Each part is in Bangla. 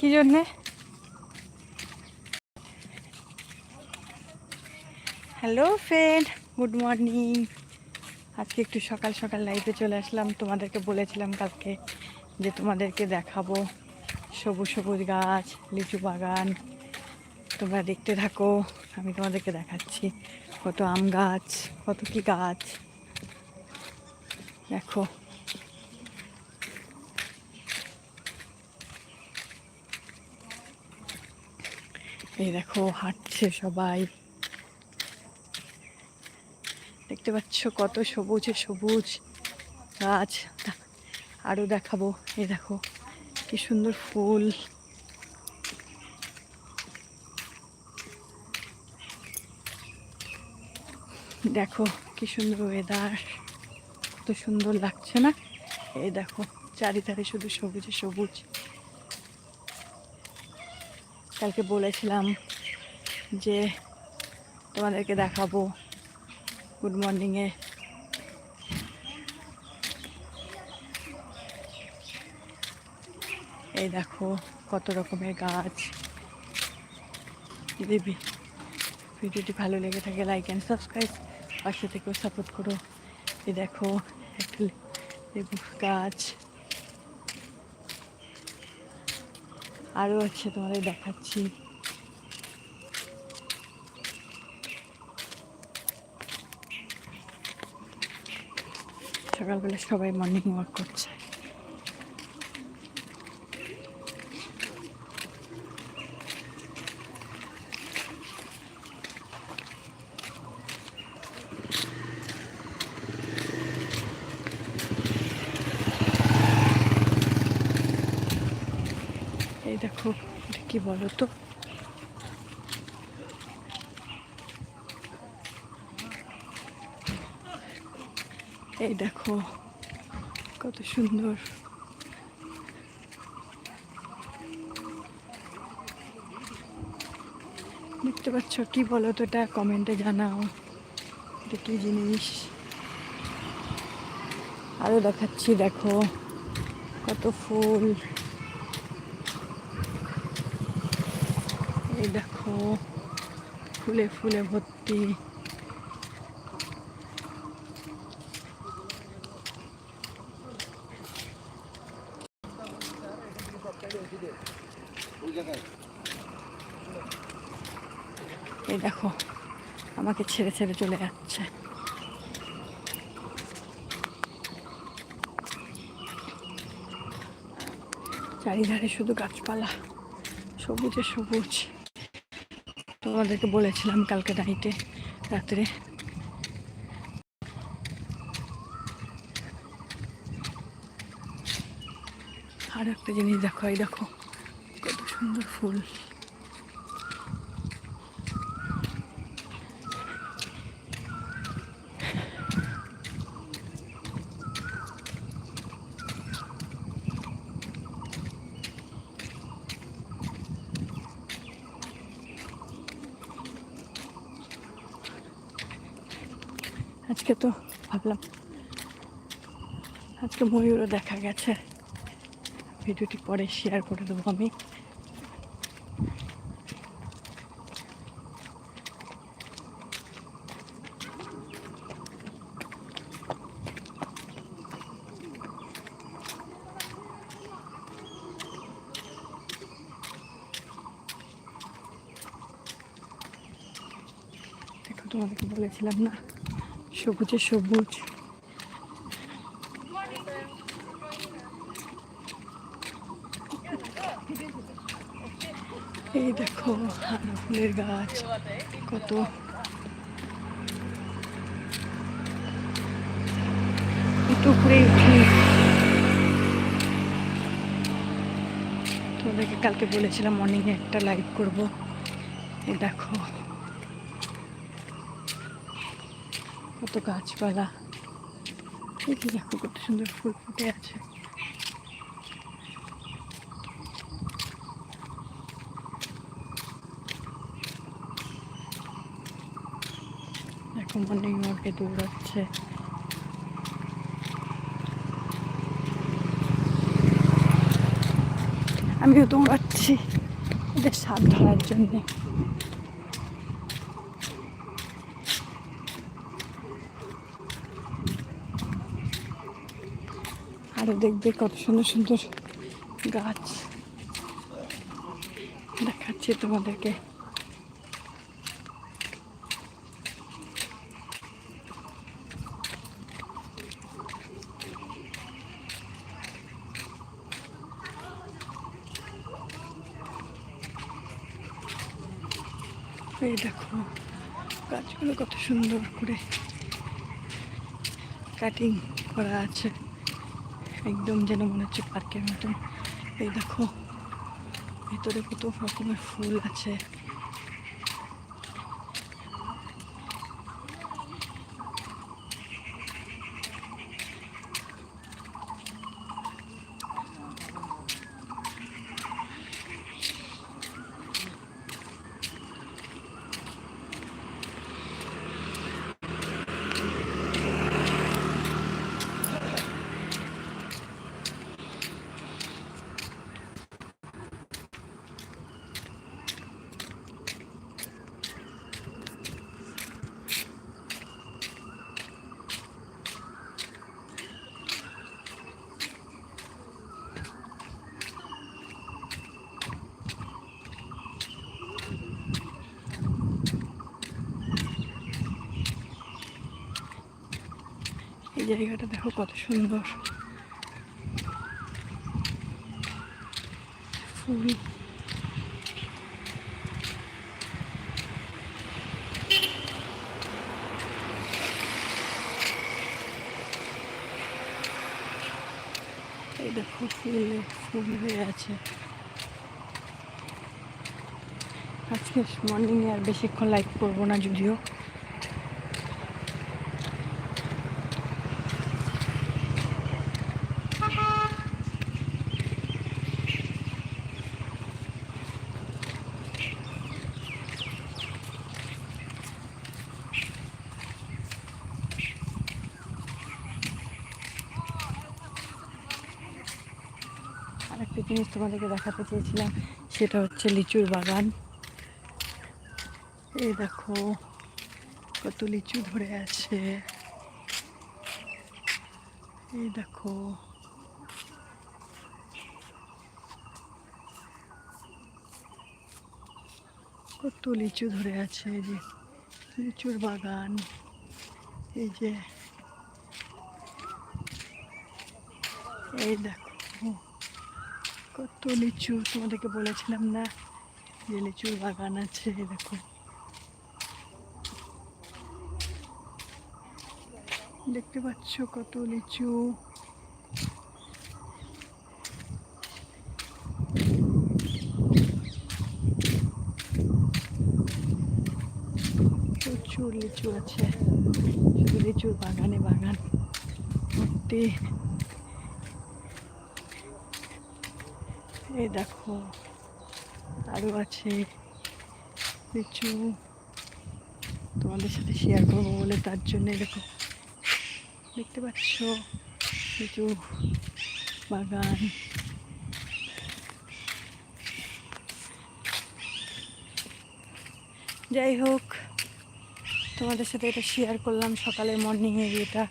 কি জন্যে? হ্যালো ফ্রেন্ড গুড মর্নিং আজকে একটু সকাল সকাল লাইফে চলে আসলাম। তোমাদেরকে বলেছিলাম কালকে যে তোমাদেরকে দেখাবো সবুজ সবুজ গাছ, লিচু বাগান। তোমরা দেখতে থাকো, আমি তোমাদেরকে দেখাচ্ছি কত আম গাছ, কত কি গাছ। দেখো। এই দেখো, হাঁটছে সবাই। দেখতে পাচ্ছ কত সবুজে সবুজ গাছ। আরও দেখাবো, এই দেখো, কি সুন্দর ফুল। দেখো, কি সুন্দর ওয়েদার কত সুন্দর লাগছে না? এই দেখো, চারিধারে শুধু সবুজে সবুজ। কালকে বলেছিলাম যে তোমাদেরকে দেখাবো গুড মর্নিংয়ে এই দেখো কত রকমের গাছ। ভি- ভিডিওটি ভালো লেগে থাকে লাইক অ্যান্ড সাবস্ক্রাইব পাশে থেকেও সাপোর্ট করো। এই দেখো একটা লেবু গাছ। আরও আছে তোমাদের দেখাচ্ছি। সকালবেলা সবাই মর্নিং ওয়াক করছে এই দেখো, এটা কি বলো তো এই দেখো, কত সুন্দর। দেখতে পাচ্ছ কি বলো তো এটা? কমেন্টে জানাও এটা কি জিনিস? আরও দেখাচ্ছি, দেখো, কত ফুল। এই দেখো, ফুলে ফুলে ভর্তি। এই দেখো, আমাকে ছেড়ে ছেড়ে চলে যাচ্ছে। চারিধারে শুধু গাছপালা, সবুজে সবুজ। তোমাদেরকে বলেছিলাম কালকে নাইটে রাত্রে। আর একটা জিনিস দেখো এই দেখো কত সুন্দর ফুল। আজকে তো ভাবলাম, আজকে ময়ূরও দেখা গেছে। ভিডিওটি পরে শেয়ার করে দেবো আমি। তোমাদেরকে বলেছিলাম না? সবুজে সবুজ। এই দেখো ফুলের গাছ, কত। উঠি। তোমাদেরকে কালকে বলেছিলাম মর্নিংয়ে একটা লাইভ করব। এই দেখো। কত গাছপালা। যে দেখো কত সুন্দর ফুল ফুটে আছে। দেখো মর্নিং ওয়ার্কে দৌড়াচ্ছে। আমিও দৌড়াচ্ছি। এদের স্বাদ ধরার জন্যে। আরও দেখবে কত সুন্দর সুন্দর গাছ দেখাচ্ছি তোমাদেরকে। এই দেখো, গাছগুলো কত সুন্দর করে কাটিং করা আছে। একদম যেন মনে হচ্ছে পার্কের মতন। এই দেখো ভেতরে কত রকমের ফুল আছে। এই জায়গাটা দেখো কত সুন্দর। ফুল। এই দেখো ফুলে, ফুল হয়ে আছে। আজকে মর্নিংয়ে আর বেশিক্ষণ লাইক করব না যদিও। জিনিস তোমাদেরকে দেখাতে চেয়েছিলাম, সেটা হচ্ছে লিচুর বাগান। এই দেখো, কত লিচু ধরে আছে। এই দেখো, কত লিচু ধরে আছে এই যে, লিচুর বাগান। এই যে, এই দেখো। কত লিচু তোমাদেরকে বলেছিলাম না? যে লিচুর বাগান আছে দেখো। দেখতে পাচ্ছ কত লিচু। প্রচুর লিচু আছে। লিচুর বাগানে বাগান। ভর্তি এই দেখো আরও আছে লিচু। তোমাদের সাথে শেয়ার করব বলে তার জন্য দেখো। দেখতে পাচ্ছ? লিচু, বাগান। যাই হোক, তোমাদের সাথে এটা শেয়ার করলাম সকালে মর্নিংয়ে এটা।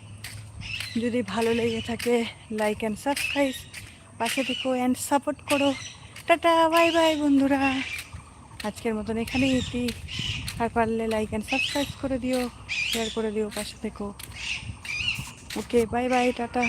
যদি ভালো লেগে থাকে লাইক অ্যান্ড সাবস্ক্রাইব পাশে থেকো অ্যান্ড সাপোর্ট করো। টাটা বাই বাই বন্ধুরা। আজকের মতন এখানেই এটি। আর পারলে লাইক অ্যান্ড সাবস্ক্রাইব করে দিও শেয়ার করে দিও পাশে থেকো। Okay bye bye tata.